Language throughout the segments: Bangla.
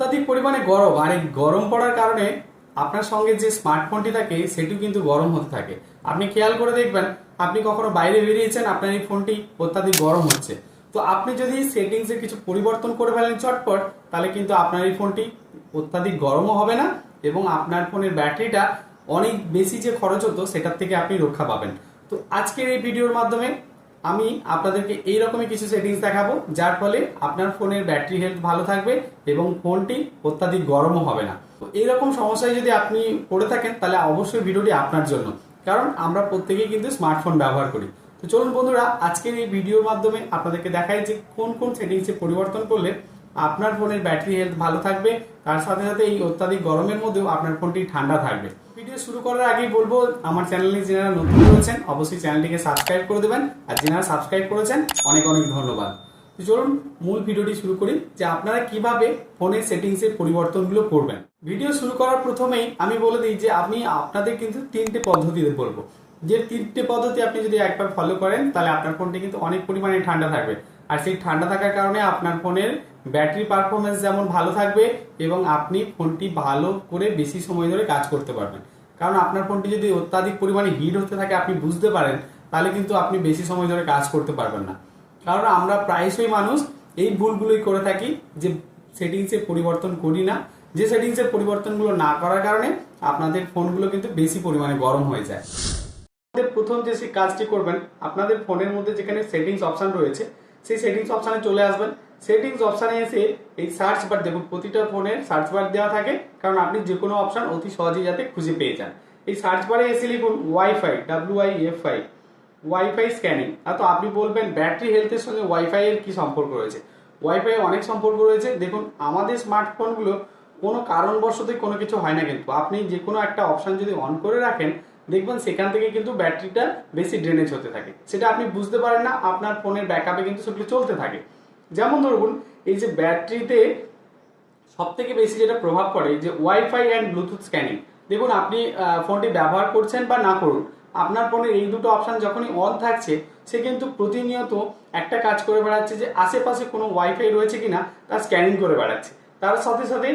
অত্যাধিক পরিমাণে গরম আর এই গরম পড়ার কারণে আপনার সঙ্গে যে স্মার্টফোনটি থাকে, সেটিও কিন্তু গরম হতে থাকে। আপনি খেয়াল করে দেখবেন, আপনি কখনো বাইরে বেরিয়েছেন, আপনার এই ফোনটি অত্যাধিক গরম হচ্ছে। তো আপনি যদি সেটিংসে কিছু পরিবর্তন করে ফেলেন চটপট, তাহলে কিন্তু আপনার এই ফোনটি অত্যাধিক গরমও হবে না এবং আপনার ফোনের ব্যাটারিটা অনেক বেশি যে খরচ হতো, সেটার থেকে আপনি রক্ষা পাবেন। তো আজকের এই ভিডিওর মাধ্যমে আমি আপনাদেরকে এই রকমই কিছু সেটিংস দেখাবো, যার ফলে আপনার ফোনের ব্যাটারি হেলথ ভালো থাকবে এবং ফোনটি অত্যাধিক গরমও হবে না। তো এইরকম সমস্যায় যদি আপনি পড়ে থাকেন, তাহলে অবশ্যই ভিডিওটি আপনার জন্য। কারণ আমরা প্রত্যেকেই কিন্তু স্মার্টফোন ব্যবহার করি। তো চলুন বন্ধুরা, আজকের এই ভিডিওর মাধ্যমে আপনাদেরকে দেখাই যে কোন কোন সেটিংসে পরিবর্তন করলে আপনার ফোনের ব্যাটারি হেলথ ভালো থাকবে। তার সাথে সাথে এই অত্যাধিক গরমের মধ্যেও আপনার ফোনটি ঠান্ডা থাকবে। ভিডিও শুরু করার আগেই বলব, আমার চ্যানেলে যারা নতুন রয়েছেন, অবশ্যই চ্যানেলটিকে সাবস্ক্রাইব করে দেবেন। আর যারা সাবস্ক্রাইব করেছেন, অনেক অনেক ধন্যবাদ। তো চলুন, মূল ভিডিওটি শুরু করি, যে আপনারা কীভাবে ফোনের সেটিংসের পরিবর্তনগুলো করবেন। ভিডিও শুরু করার প্রথমেই আমি বলে দিই যে আমি আপনাদের কিন্তু তিনটে পদ্ধতিতে বলব। যে তিনটে পদ্ধতি আপনি যদি একবার ফলো করেন, তাহলে আপনার ফোনটি কিন্তু অনেক পরিমাণে ঠান্ডা থাকবে। আর সেই ঠান্ডা থাকার কারণে আপনার ফোনের ব্যাটারি পারফরমেন্স যেমন ভালো থাকবে, এবং আপনি ফোনটি ভালো করে বেশি সময় ধরে কাজ করতে পারবেন। কারণ আপনার ফোনটি যদি অত্যাধিক পরিমাণে হিট হতে থাকে, আপনি বুঝতে পারেন, তাহলে কিন্তু আপনি বেশি সময় ধরে কাজ করতে পারবেন না। কারণ আমরা প্রায়শই মানুষ এই ভুলগুলোই করে থাকি যে সেটিংসে পরিবর্তন করি না। যে সেটিংসের পরিবর্তনগুলো না করার কারণে আপনাদের ফোনগুলো কিন্তু বেশি পরিমাণে গরম হয়ে যায়। প্রথম যে সেই কাজটি করবেন, আপনাদের ফোনের মধ্যে যেখানে সেটিংস অপশন রয়েছে, সেই সেটিংস অপশানে চলে আসবেন। সেটিংস অপশানে এসে এই সার্চ বার দেখুন, প্রতিটা ফোনের সার্চ বার দেওয়া থাকে, কারণ আপনি যে কোনো অপশন অতি সহজেই যাতে খুঁজে পেয়ে যান। এই সার্চ বারে এসে লিখুন wifi W I F I wifi scanning. তো আপনি বলবেন, ব্যাটারি হেলথের সঙ্গে ওয়াইফাই এর কি সম্পর্ক রয়েছে? ওয়াইফাই অনেক সম্পর্ক রয়েছে। দেখুন, আমাদের স্মার্টফোনগুলো কোনো কারণবশতই কোনো কিছু হয় না কিন্তু। আপনি যে কোনো একটা অপশান যদি অন করে রাখেন, দেখবেন সেখান থেকে কিন্তু ব্যাটারিটা বেশি ড্রেনেজ হতে থাকে। সেটা আপনি বুঝতে পারেন না, আপনার ফোনের ব্যাকআপে কিন্তু সেগুলো চলতে থাকে। যেমন ধরুন, এই যে ব্যাটারিতে সব থেকে বেশি যেটা প্রভাব পড়ে যে ওয়াইফাই অ্যান্ড ব্লুটুথ স্ক্যানিং। দেখুন, আপনি ফোনটি ব্যবহার করছেন বা না করুন, আপনার ফোনের এই দুটো অপশন যখনই অন থাকছে, সে কিন্তু প্রতিনিয়ত একটা কাজ করে বেড়াচ্ছে যে আশেপাশে কোনো ওয়াইফাই রয়েছে কিনা তা স্ক্যানিং করে বেড়াচ্ছে। তার সাথে সাথে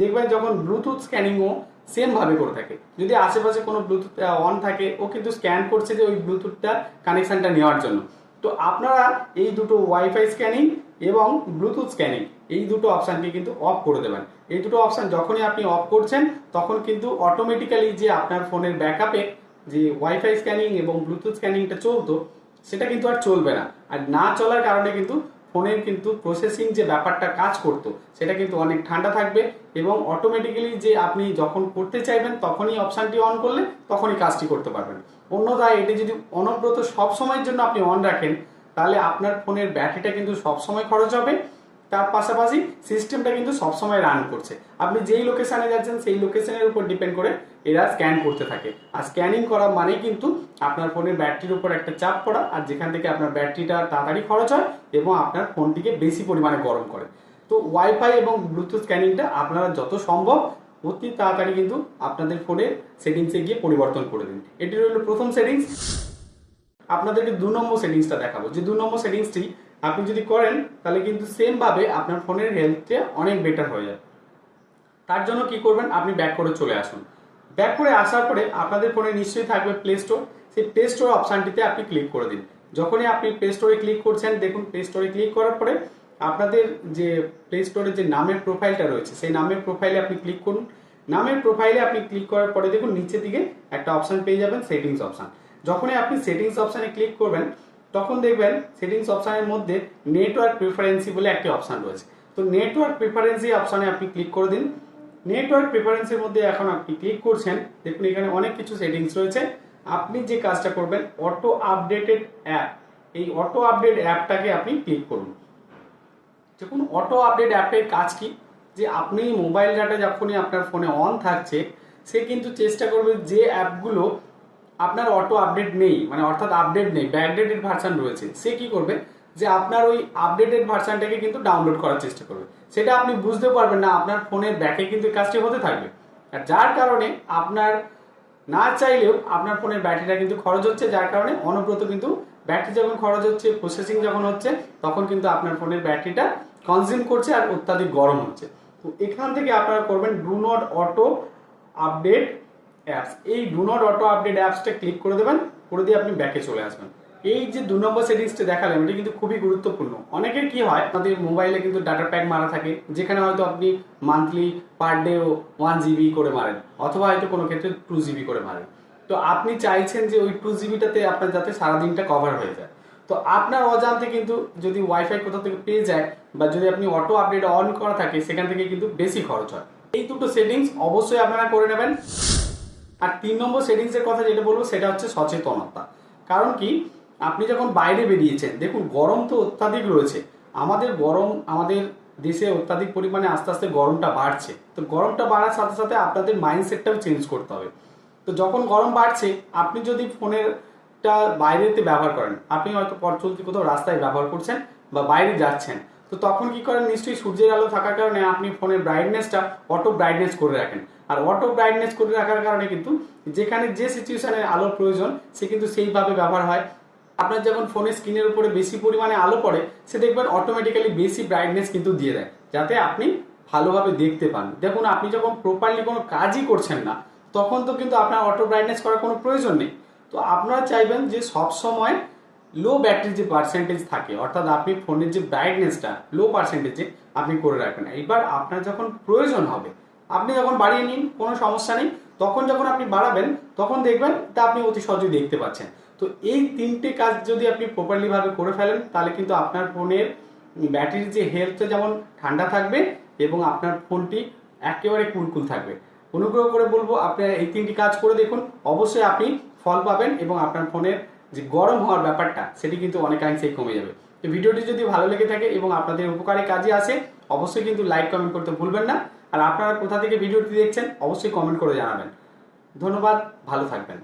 দেখবেন যখন ব্লুটুথ স্ক্যানিংও সেম ভাবে করে থাকে। যদি আশেপাশে কোনো ব্লুটুথ অন থাকে, ও কিন্তু স্ক্যান করছে যে ওই ব্লুটুথটা কানেকশনটা নেওয়ার জন্য। তো আপনারা এই দুটো ওয়াইফাই স্ক্যানিং এবং ব্লুটুথ স্ক্যানিং এই দুটো অপশানকে কিন্তু অফ করে দেবেন। এই দুটো অপশান যখনই আপনি অফ করছেন, তখন কিন্তু অটোমেটিক্যালি যে আপনার ফোনের ব্যাকআপে যে ওয়াইফাই স্ক্যানিং এবং ব্লুটুথ স্ক্যানিংটা চলতো, সেটা কিন্তু আর চলবে না। আর না চলার কারণে কিন্তু ফোনের কিন্তু প্রসেসিং যে ব্যাপারটা কাজ করতো, সেটা কিন্তু অনেক ঠান্ডা থাকবে এবং অটোমেটিক্যালি যে আপনি যখন করতে চাইবেন, তখনই অপশানটি অন করলে তখনই কাজটি করতে পারবেন। অন্যথায় এটি যদি অনব্রত সব সময়ের জন্য আপনি অন রাখেন তাহলে আপনার ফোনের ব্যাটারিটা কিন্তু সব সময় খরচ হবে। তার পাশাপাশি সিস্টেমটা কিন্তু সবসময় রান করছে। আপনি যেই লোকেশনে যাচ্ছেন, সেই লোকেশনের উপর ডিপেন্ড করে এরা স্ক্যান করতে থাকে। আর স্ক্যানিং করা মানে কিন্তু আপনার ফোনের ব্যাটারির উপর একটা চাপ পড়া, আর যেখান থেকে আপনার ব্যাটারিটা তাড়াতাড়ি খরচ হয় এবং আপনার ফোনটিকে বেশি পরিমাণে গরম করে। তো ওয়াইফাই এবং ব্লুটুথ স্ক্যানিংটা আপনারা যত সম্ভব অতি তাড়াতাড়ি কিন্তু আপনাদের ফোনের সেটিংসে গিয়ে পরিবর্তন করে দিন। এটি হলো প্রথম সেটিংস আপনাদেরকে দু নম্বর সেটিংসটা দেখাবো। যে দু নম্বর সেটিংসটি আপনি যদি করেন, তাহলে কিন্তু সেম ভাবে আপনার ফোনের হেলথটা অনেক বেটার হয়ে যাবে। তার জন্য কি করবেন? আপনি ব্যাক করে চলে আসুন। ব্যাক করে আসার পরে আপনাদের ফোনে নিশ্চয়ই থাকবে প্লে স্টোর সেই প্লে স্টোর অপশানটিতে আপনি ক্লিক করে দিন। যখনই আপনি প্লে স্টোরে ক্লিক করছেন, দেখুন প্লে স্টোরে ক্লিক করার পরে আপনাদের যে প্লে স্টোরে যে নামের প্রোফাইলটা রয়েছে, সেই নামের প্রোফাইলে আপনি ক্লিক করুন। নামের প্রোফাইলে আপনি ক্লিক করার পরে দেখুন, নিচের দিকে একটা অপশান পেয়ে যাবেন সেটিংস অপশান যখনই আপনি সেটিংস অপশানে ক্লিক করবেন, তখন দেখবেন সেটিংস অপশানের মধ্যে নেটওয়ার্ক প্রিফারেন্সি বলে একটি অপশান রয়েছে। তো নেটওয়ার্ক প্রিফারেন্সি অপশানে আপনি ক্লিক করে দিন। নেটওয়ার্ক প্রিফারেন্সের মধ্যে এখন আপনি ক্লিক করছেন, দেখুন এখানে অনেক কিছু সেটিংস রয়েছে। আপনি যে কাজটা করবেন অটো আপডেটেড অ্যাপ এই অটো আপডেট অ্যাপটাকে আপনি ক্লিক করুন। দেখুন অটো আপডেট অ্যাপের কাজ কি? যে আপনি মোবাইল ডাটা যখনই আপনার ফোনে অন থাকছে, সে কিন্তু চেষ্টা করবে যে অ্যাপগুলো আপনার অটো আপডেট নেই মানে অর্থাৎ আপডেট নেই ব্যাকডেটেড ভার্সান রয়েছে, সে কি করবে? যে আপনার ওই আপডেটেড ভার্সানটাকে কিন্তু ডাউনলোড করার চেষ্টা করবে। সেটা আপনি বুঝতে পারবেন না, আপনার ফোনের ব্যাকে কিন্তু কাজটি হতে থাকবে। আর যার কারণে আপনার না চাইলেও আপনার ফোনের ব্যাটারিটা কিন্তু খরচ হচ্ছে, যার কারণে অনব্রত কিন্তু ব্যাটারি যখন খরচ হচ্ছে প্রসেসিং যখন হচ্ছে, তখন কিন্তু আপনার ফোনের ব্যাটারিটা কনজিউম করছে আর অত্যাধিক গরম হচ্ছে। তো এখান থেকে আপনারা করবেন do not auto update apps এই ডু নট অটো আপডেট অ্যাপসটা ক্লিক করে দেবেন, করে দিয়ে আপনি ব্যাকে চলে আসবেন। এই যে দু নম্বর সেটিংসটা দেখালাম, এটা কিন্তু খুবই গুরুত্বপূর্ণ। অনেকের কি হয় আপনাদের মোবাইলে কিন্তু ডাটা প্যাক মারা থাকে, যেখানে হয়তো আপনি monthly per day one GB করে মারেন, অথবা হয়তো কোনো ক্ষেত্রে টু জিবি করে মারেন। তো আপনি চাইছেন যে ওই টু জিবিটাতে আপনার যাতে সারাদিনটা কভার হয়ে যায়। তো আপনার অজান্তে কিন্তু যদি ওয়াইফাই কোথাও থেকে পেয়ে যায়, বা যদি আপনি অটো আপডেট অন করা থাকে, সেখান থেকে কিন্তু বেশি খরচ হয়। এই দুটো সেটিংস অবশ্যই আপনারা করে নেবেন। আর তিন নম্বর সেটিংসের কথা যেটা বলব, সেটা হচ্ছে সচেতনতা। কারণ কি? আপনি যখন বাইরে বেরিয়েছেন, দেখুন গরম তো অত্যাধিক রয়েছে। আমাদের গরম, আমাদের দেশে অত্যাধিক পরিমাণে আস্তে আস্তে গরমটা বাড়ছে। তো গরমটা বাড়ার সাথে সাথে আপনাদের মাইন্ডসেটটাও চেঞ্জ করতে হবে। তো যখন গরম বাড়ছে, আপনি যদি ফোনেরটা বাইরেতে ব্যবহার করেন, আপনি হয়তো পথ চলতি কোথাও রাস্তায় ব্যবহার করছেন বা বাইরে যাচ্ছেন তো তখন কি করেন? নিশ্চয়ই সূর্যের আলো থাকার কারণে আপনি ফোনের ব্রাইটনেসটা অটো ব্রাইটনেস করে রাখেন। আর অটো ব্রাইটনেস করে রাখার কারণে কিন্তু যেখানে যে সিচুয়েশনে আলোর প্রয়োজন, সে কিন্তু সেইভাবে ব্যবহার হয়। আপনার যখন ফোনের স্ক্রিনের উপরে বেশি পরিমাণে আলো পড়ে, সে দেখবেন অটোমেটিক্যালি বেশি ব্রাইটনেস কিন্তু দিয়ে দেয়, যাতে আপনি ভালোভাবে দেখতে পান। দেখুন, আপনি যখন প্রপারলি কোনো কাজই করছেন না, তখন তো কিন্তু আপনার অটো ব্রাইটনেস করার কোনো প্রয়োজন নেই। তো আপনারা চাইবেন যে সব সময় লো ব্যাটারি যে পার্সেন্টেজ থাকে, অর্থাৎ আপনি ফোনের যে ব্রাইটনেসটা লো পার্সেন্টেজে আপনি করে রাখবেন। এবার আপনার যখন প্রয়োজন হবে, আপনি যখন বাড়িয়ে নিন, কোনো সমস্যা নেই, তখন যখন আপনি বাড়াবেন, তখন দেখবেন তা আপনি অতি সহজেই দেখতে পাচ্ছেন। তো এই তিনটে কাজ যদি আপনি প্রপারলি ভাবে করে ফেলেন, তাহলে কিন্তু আপনার ফোনের ব্যাটারির যে হেলথটা যেমন ঠান্ডা থাকবে এবং আপনার ফোনটি একেবারে কুলকুল থাকবে। অনুগ্রহ করে বলব, আপনার এই তিনটি কাজ করে দেখুন। অবশ্যই আপনি ফল পাবেন এবং আপনার ফোনের যে গরম হওয়ার ব্যাপারটা, সেটি কিন্তু অনেকাংশেই কমে যাবে। তো ভিডিওটি যদি ভালো লেগে থাকে এবং আপনাদের উপকারে কাজে আসে, অবশ্যই কিন্তু লাইক কমেন্ট করতে ভুলবেন না। আর আপনারা কোথা থেকে ভিডিওটি দেখছেন, অবশ্যই কমেন্ট করে জানাবেন। ধন্যবাদ, ভালো থাকবেন।